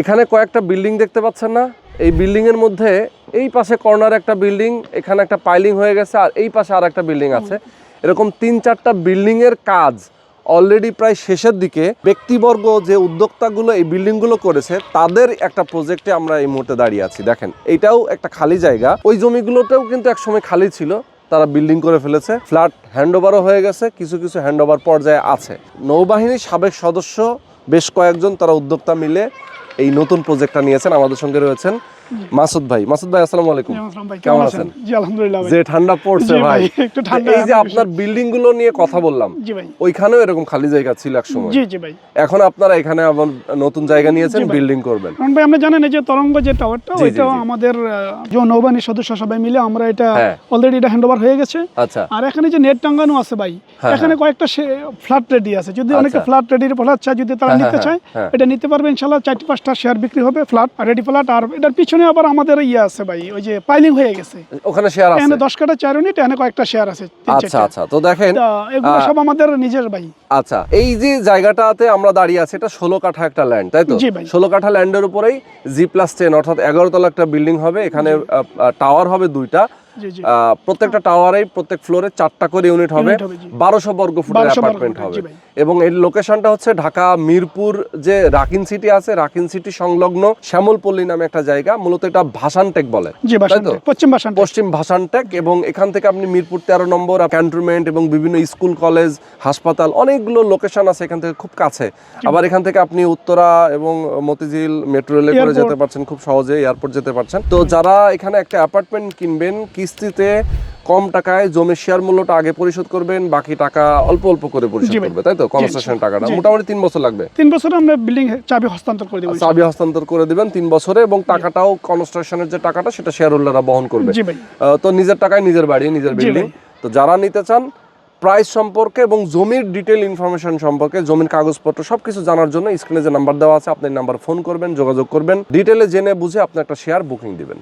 এখানে কয়েকটা বিল্ডিং দেখতে পাচ্ছেন না। এই বিল্ডিং এর মধ্যে এই পাশে কর্নার একটা বিল্ডিং, এখানে একটা পাইলিং হয়ে গেছে, আর এই পাশে আর একটা বিল্ডিং আছে। এরকম তিন চারটা বিল্ডিং এর কাজ অলরেডি প্রায় শেষের দিকে। ব্যক্তিবর্গ যে উদ্যোক্তাগুলো এই বিল্ডিংগুলো করেছে, তাদের একটা প্রজেক্টে আমরা এই মুহূর্তে দাঁড়িয়ে আছি। দেখেন এইটাও একটা খালি জায়গা। ওই জমিগুলোতেও কিন্তু একসময় খালি ছিল, তারা বিল্ডিং করে ফেলেছে। ফ্ল্যাট হ্যান্ডওভারও হয়ে গেছে, কিছু কিছু হ্যান্ডওভার পর্যায়ে আছে। নৌবাহিনীর সাবেক সদস্য, বেশ কয়েকজন তারা উদ্যোক্তা মিলে এই নতুন প্রজেক্টটা নিয়েছেন আমাদের সঙ্গে রয়েছেন মাসুদ ভাই। মাসুদ ভাই আসসালামু আলাইকুম। কেমন আছেন? জি আলহামদুলিল্লাহ যে ঠান্ডা পড়ছে ভাই একটু ঠান্ডা এই যে আপনার বিল্ডিংগুলো নিয়ে কথা বললাম জি ভাই। ওইখানেও এরকম খালি জায়গা ছিল এক সময় জি জি ভাই। এখন আপনারা এখানে আবার নতুন জায়গা নিয়েছেন বিল্ডিং করবেন। কারণ ভাই আমরা জানেন এই যে তরঙ্গ যে টাওয়ারটা ওইটা আমাদের যে নৌবাহিনীর সদস্য সবাই মিলে আমরা এটা হ্যাঁ। অলরেডি এটা হ্যান্ড হয়ে গেছে। আচ্ছা। আর এখানে যে নেট টাঙ্গানো আছে ভাই হ্যাঁ, এখানে কয়েকটা ফ্ল্যাট রেডি আছে। যদি অনেকে আচ্ছা। ফ্ল্যাট রেডি ফ্ল্যাট চায় যদি তারা হ্যাঁ, নিতে হ্যাঁ, চায় হ্যাঁ। এটা নিতে পারবে ইনশাল্লাহ চারটি পাঁচটা শেয়ার বিক্রি হবে ফ্ল্যাট রেডি ফ্ল্যাট আর এটার পিছনে আবার আমাদের ইয়ে আছে ভাই ওই যে পাইলিং হয়ে গেছে। ওখানে শেয়ার আছে? এখানে দশ কাটা চার ইউনিট এখানে কয়েকটা শেয়ার আছে আচ্ছা আচ্ছা তো দেখেন এগুলো সব আমাদের নিজের ভাই। আচ্ছা এই যে জায়গাটাতে আমরা দাঁড়িয়ে আছি এটা ষোলো কাঠা একটা ল্যান্ড তাই তো? জি ভাই। ষোলো কাঠা ল্যান্ডের উপরেই জি প্লাস টেন অর্থাৎ এগারো তলা একটা বিল্ডিং হবে এখানে টাওয়ার হবে দুইটা। প্রত্যেকটা টাওয়ারে প্রত্যেক ফ্লোরে চারটা করে ইউনিট হবে। বারোশো বর্গ ফুটের অ্যাপার্টমেন্ট হবে। এবং এর লোকেশনটা হচ্ছে ঢাকা মিরপুর যে রাকিন সিটি আছে রাকিন সিটি সংলগ্ন শ্যামলপল্লী নামে একটা জায়গা মূলত এটা ভাসানটেক বলে? পশ্চিম পশ্চিম ভাসানটেক এবং এখান থেকে আপনি মিরপুর তেরো নম্বর ক্যান্টনমেন্ট এবং বিভিন্ন স্কুল কলেজ হাসপাতাল অনেকগুলো লোকেশন আছে এখান থেকে খুব কাছে। আবার এখান থেকে আপনি উত্তরা এবং মতিঝিল মেট্রো রেলে করে যেতে পারছেন খুব সহজে এয়ারপোর্ট যেতে পারছেন। তো যারা এখানে একটা অ্যাপার্টমেন্ট কিনবেন কিস্তিতে কম টাকায় জমির শেয়ার মূল্যটা আগে পরিশোধ করবেন বাকি টাকা অল্প অল্প করে পরিশোধ করবে তাই তো? কনস্ট্রাকশন টাকাটা। মোটামুটি তিন বছর লাগবে। তিন বছরে আমরা বিল্ডিং চাবি হস্তান্তর করে দেবো চাবি হস্তান্তর করে দিবেন তিন বছরে এবং টাকাটাও কনস্ট্রাকশনের যে টাকাটা সেটা শেয়ার হোল্ডাররা বহন করবে। তো নিজের টাকায় নিজের বাড়ি নিজের বিল্ডিং তো যারা নিতে চান প্রাইস সম্পর্কে এবং জমির ডিটেল ইনফরমেশন সম্পর্কে জমির কাগজপত্র সবকিছু জানার জন্য স্ক্রিনে যে নাম্বার দেওয়া আছে আপনি নাম্বার ফোন করবেন যোগাযোগ করবেন। ডিটেলে জেনে বুঝে আপনি একটা শেয়ার বুকিং দিবেন।